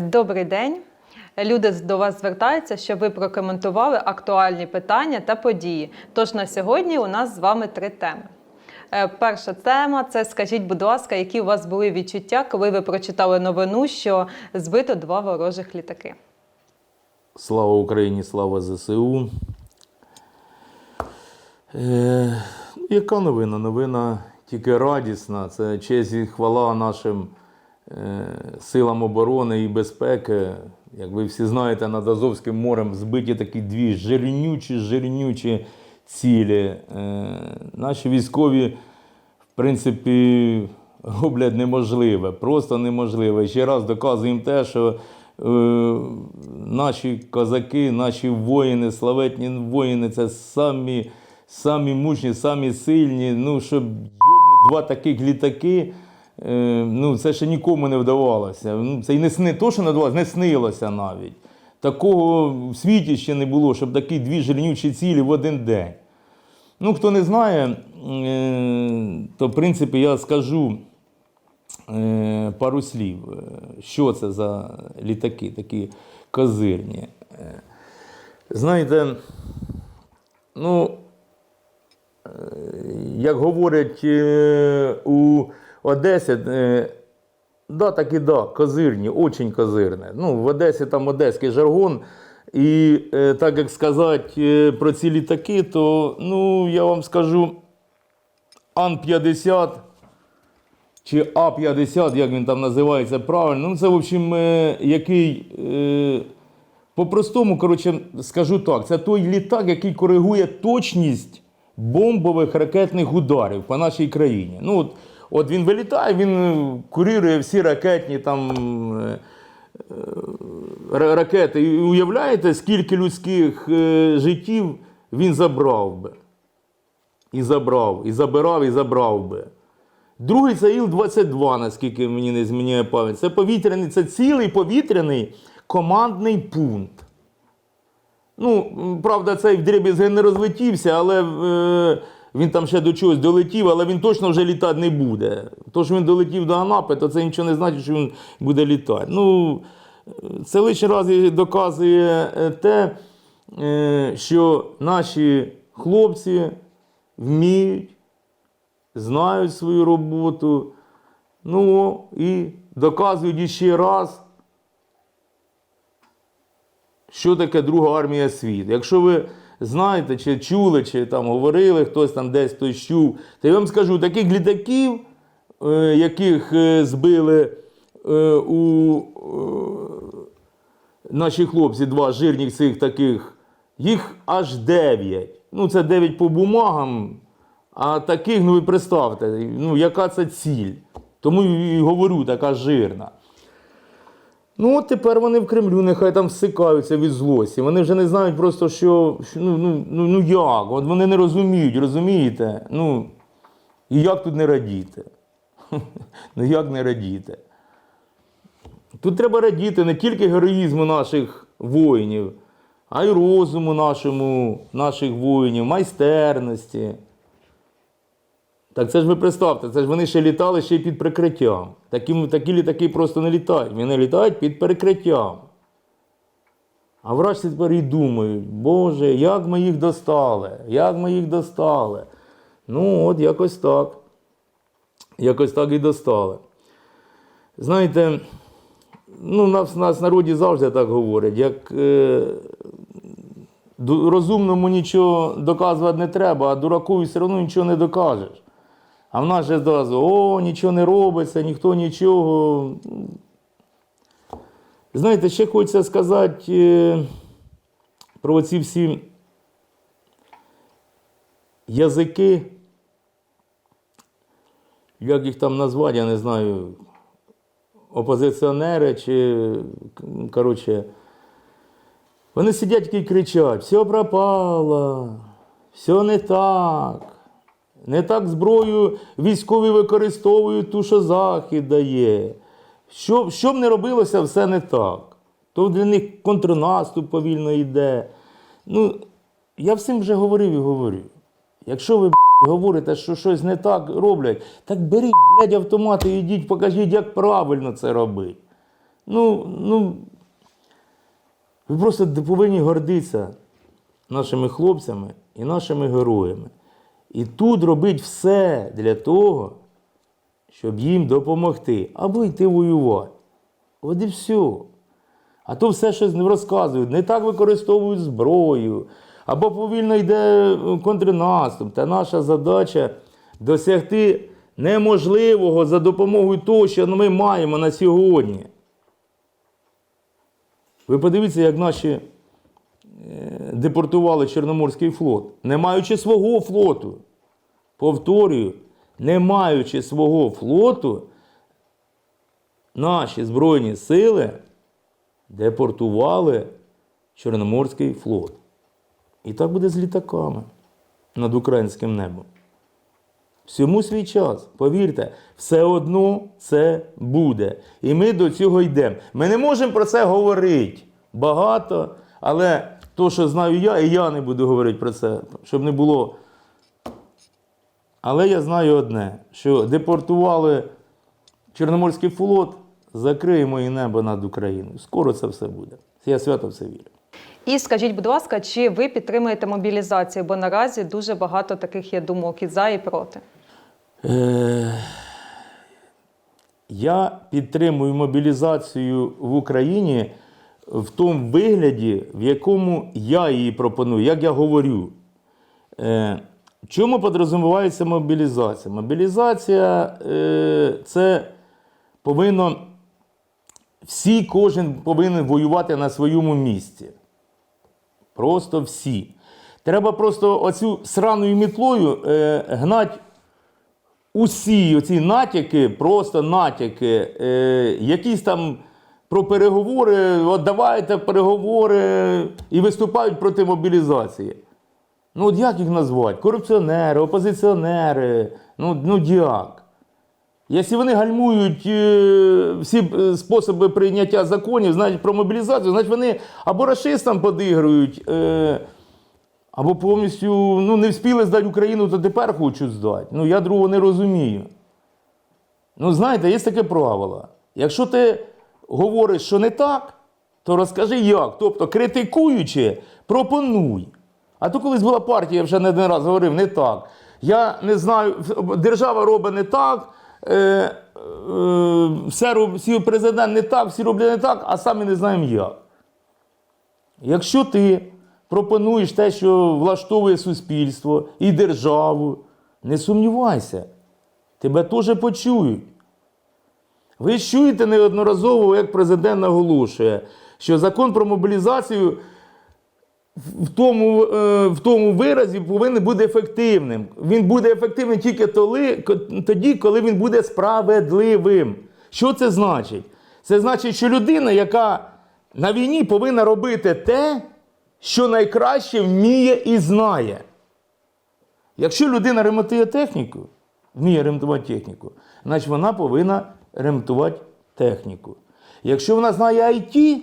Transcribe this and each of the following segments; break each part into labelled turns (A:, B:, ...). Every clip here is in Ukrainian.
A: Добрий день. Люди до вас звертаються, щоб ви прокоментували актуальні питання та події. Тож на сьогодні у нас з вами три теми. Е, Перша тема це скажіть, будь ласка, які у вас були відчуття, коли ви прочитали новину, що збито два ворожих літаки?
B: Слава Україні, слава ЗСУ. Е, ну, яка новина? Новина тільки радісна. Це честь і хвала нашим силам оборони і безпеки. Як ви всі знаєте, над Азовським морем збиті такі дві жирнючі, жирнючі цілі. Е, наші військові, в принципі, роблять неможливе, просто неможливе. Ще раз доказуємо те, що е, наші козаки, наші воїни, славетні воїни це самі, самі мужні, самі сильні. Ну, щоб два таких літаки. Е, ну, це ще нікому не вдавалося. Ну, це і не сни, то, що не вдавалося, не снилося навіть. Такого в світі ще не було, щоб такі дві жирнючі цілі в один день. Ну, хто не знає, е, то в принципі я скажу е, пару слів, що це за літаки, такі козирні. Знаєте, ну, як говорять у Одесі, е, да, так і да, козирні, очень козирне. Ну, в Одесі там одеський жаргон. І е, так як сказати е, про ці літаки, то ну, я вам скажу, Ан-50 чи А-50, як він там називається правильно. Ну, це, в общем, який. По-простому, коротше, скажу так, це той літак, який коригує точність бомбових ракетних ударів по нашій країні. Ну, от, от він вилітає, він е, курірує всі ракетні там. е, ракети. І уявляєте, скільки людських е, життів він забрав би? І забрав, і забирав, і забрав би. Другий це Іл-22, наскільки мені не зміняє пам'ять. Це повітряний, це цілий повітряний командний пункт. Ну, правда, цей вдріб'язги не розлетівся, але е, він там ще до чогось долетів, але він точно вже літати не буде. То, що він долетів до Анапи, то це нічого не значить, що він буде літати. Ну, це лише раз доказує е, те, е, що наші хлопці вміють, знають свою роботу. Ну і доказують іще раз, що таке Друга армія світу. Якщо ви знаєте, чи чули, чи там говорили, хтось там десь хтось чув, то я вам скажу, таких літаків, е, яких е, збили е, у наші хлопці, два жирних цих таких, їх аж дев'ять. Ну, це дев'ять по бумагам, а таких, ну ви представте, ну, яка це ціль. Тому і говорю, така жирна. Ну, от тепер вони в Кремлю, нехай там всикаються від злості. Вони вже не знають просто, що, ну, ну, ну, ну як, от вони не розуміють, розумієте? Ну, і як тут не радіти? Ну як не радіти? Тут треба радіти не тільки героїзму наших воїнів, а й розуму нашому, наших воїнів, майстерності. Так це ж ви представте, це ж вони ще літали ще й під прикриттям. Такі, такі літаки просто не літають. Вони літають під перекриттям. А вражці тепер і думають, Боже, як ми їх достали, як ми їх достали. Ну, от якось так. Якось так і достали. Знаєте, ну, нас, нас народі завжди так говорять, як е, розумному нічого доказувати не треба, а дуракові все одно нічого не докажеш. А в нас же зразу, о, нічого не робиться, ніхто нічого. Знаєте, ще хочеться сказати е, про ці всі язики, як їх там назвати, я не знаю, опозиціонери чи, коротше, вони сидять і кричать: все пропало, все не так. Не так зброю військові використовують ту, що Захід дає. Що, що б не робилося, все не так. То для них контрнаступ повільно йде. Ну, я всім вже говорив і говорю. Якщо ви б**, говорите, що щось не так роблять, так беріть, блядь, автомати і йдіть, покажіть, як правильно це робити. Ну, ну, ви просто повинні гордитися нашими хлопцями і нашими героями. І тут робити все для того, щоб їм допомогти, або йти воювати. От і все. А то все щось розказують, не так використовують зброю, або повільно йде е, контрнаступ. Та наша задача досягти неможливого за допомогою того, що ми маємо на сьогодні. Ви подивіться, як наші депортували Чорноморський флот, не маючи свого флоту. Повторюю, не маючи свого флоту, наші Збройні сили депортували Чорноморський флот. І так буде з літаками над українським небом. Всьому свій час, повірте, все одно це буде. І ми до цього йдемо. Ми не можемо про це говорити багато, але то, що знаю я, і я не буду говорити про це, щоб не було. Але я знаю одне: що депортували Чорноморський флот, закриємо і небо над Україною. Скоро це все буде. Я свято в це вірю.
A: І скажіть, будь ласка, чи ви підтримуєте мобілізацію? Бо наразі дуже багато таких є думок і за, і проти.
B: Е, Я підтримую мобілізацію в Україні в тому вигляді, в якому я її пропоную, як я говорю. Е, чому підрозумівається мобілізація? Мобілізація е, це повинно всі, кожен повинен воювати на своєму місці. Просто всі. Треба просто оцю сраною мітлою е, гнать усі оці натяки, просто натяки, е, якісь там про переговори, от давайте переговори і виступають проти мобілізації. Ну, от як їх назвати? Корупціонери, опозиціонери. Ну, ну як? Якщо вони гальмують е, всі е, способи прийняття законів, значить про мобілізацію, значить вони або расистам подигрують, е, або повністю ну, не встигли здати Україну, то тепер хочуть здати. Ну, я другого не розумію. Ну, знаєте, є таке правило. Якщо ти говориш, що не так, то розкажи як. Тобто, критикуючи, пропонуй. А то колись була партія, я вже не один раз говорив, не так. Я не знаю, держава робить не так, е, е, все, роб- всі президент не так, всі роблять не так, а самі не знаємо як. Якщо ти пропонуєш те, що влаштовує суспільство і державу, не сумнівайся, тебе теж почують. Ви чуєте неодноразово, як президент наголошує, що закон про мобілізацію в тому, е, в тому виразі повинен бути ефективним. Він буде ефективним тільки тоді, коли він буде справедливим. Що це значить? Це значить, що людина, яка на війні повинна робити те, що найкраще вміє і знає. Якщо людина ремонтує техніку, вміє ремонтувати техніку, значить вона повинна ремонтувати техніку. Якщо вона знає IT,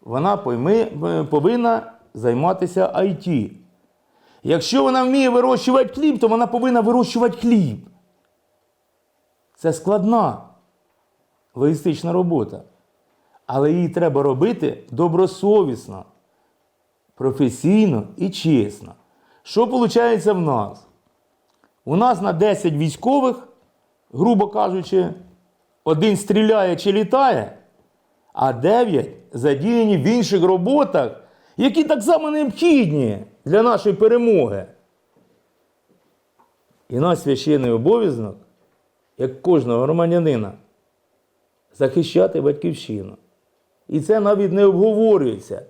B: вона пойми, е, повинна займатися IT. Якщо вона вміє вирощувати хліб, то вона повинна вирощувати хліб. Це складна логістична робота. Але її треба робити добросовісно, професійно і чесно. Що виходить в нас? У нас на 10 військових, грубо кажучи, один стріляє чи літає, а дев'ять задіяні в інших роботах, які так само необхідні для нашої перемоги. І наш священний обов'язок, як кожного громадянина, захищати батьківщину. І це навіть не обговорюється.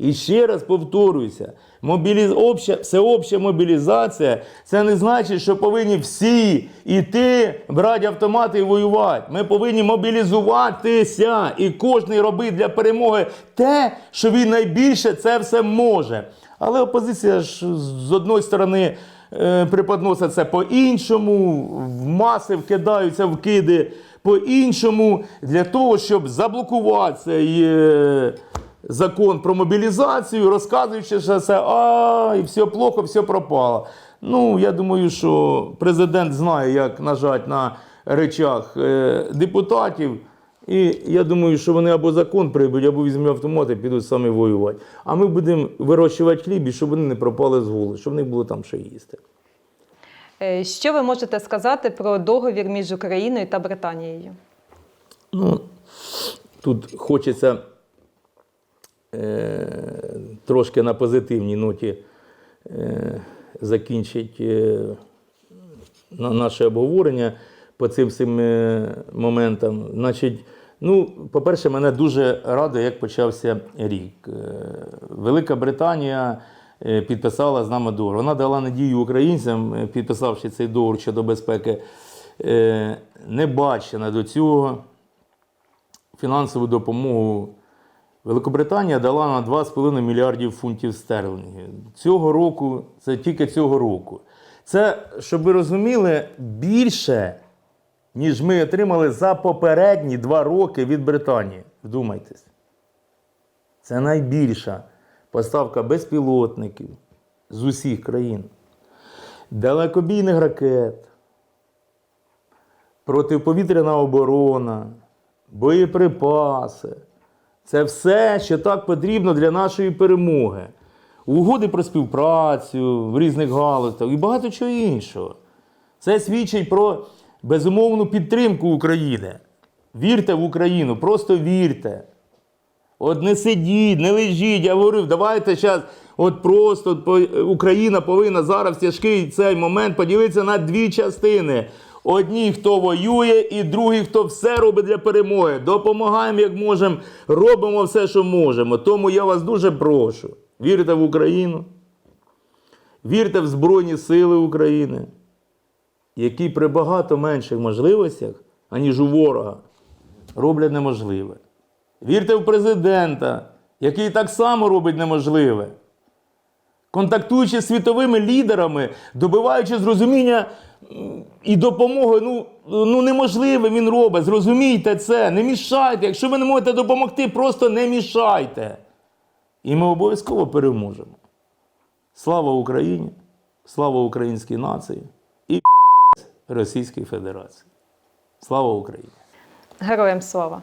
B: І ще раз повторююся, мобіліз... обща... всеобща мобілізація це не значить, що повинні всі йти, брати автомати і воювати. Ми повинні мобілізуватися і кожен робить для перемоги те, що він найбільше це все може. Але опозиція ж з одної сторони е, преподносить це по-іншому, в маси вкидаються вкиди по-іншому, для того, щоб заблокувати цей закон про мобілізацію, розказуючи, що це а, і все плохо, все пропало. Ну, я думаю, що президент знає, як нажати на речах е, депутатів, І я думаю, що вони або закон приймуть, або візьмуть автомат і підуть самі воювати. А ми будемо вирощувати хліб, і щоб вони не пропали з голоду, щоб в них було там що їсти.
A: Е, Що ви можете сказати про договір між Україною та Британією?
B: Ну, тут хочеться трошки на позитивній ноті е, закінчити е, наше обговорення по цим всім е, моментам. Значить, ну, по-перше, мене дуже радує, як почався рік. Е, Велика Британія е, підписала з нами договор. Вона дала надію українцям, е, підписавши цей договор щодо безпеки, е, не бачена до цього фінансову допомогу Великобританія дала на 2,5 мільярдів фунтів стерлінгів. Цього року, це тільки цього року. Це, щоб ви розуміли, більше, ніж ми отримали за попередні два роки від Британії. Вдумайтесь. Це найбільша поставка безпілотників з усіх країн, далекобійних ракет, протиповітряна оборона, боєприпаси. Це все, що так потрібно для нашої перемоги. Угоди про співпрацю в різних галузях і багато чого іншого. Це свідчить про безумовну підтримку України. Вірте в Україну, просто вірте. От не сидіть, не лежіть. Я говорив, давайте зараз, от просто Україна повинна зараз в тяжкий цей момент поділитися на дві частини. Одні, хто воює, і другі, хто все робить для перемоги. Допомагаємо, як можемо, робимо все, що можемо. Тому я вас дуже прошу. Вірте в Україну, вірте в Збройні Сили України, які при багато менших можливостях, аніж у ворога, роблять неможливе. Вірте в президента, який так само робить неможливе. Контактуючи з світовими лідерами, добиваючи зрозуміння і допомоги, ну, ну неможливе він робить. Зрозумійте це, не мішайте. Якщо ви не можете допомогти, просто не мішайте. І ми обов'язково переможемо. Слава Україні! Слава українській нації і Російській Федерації. Слава Україні!
A: Героям слава!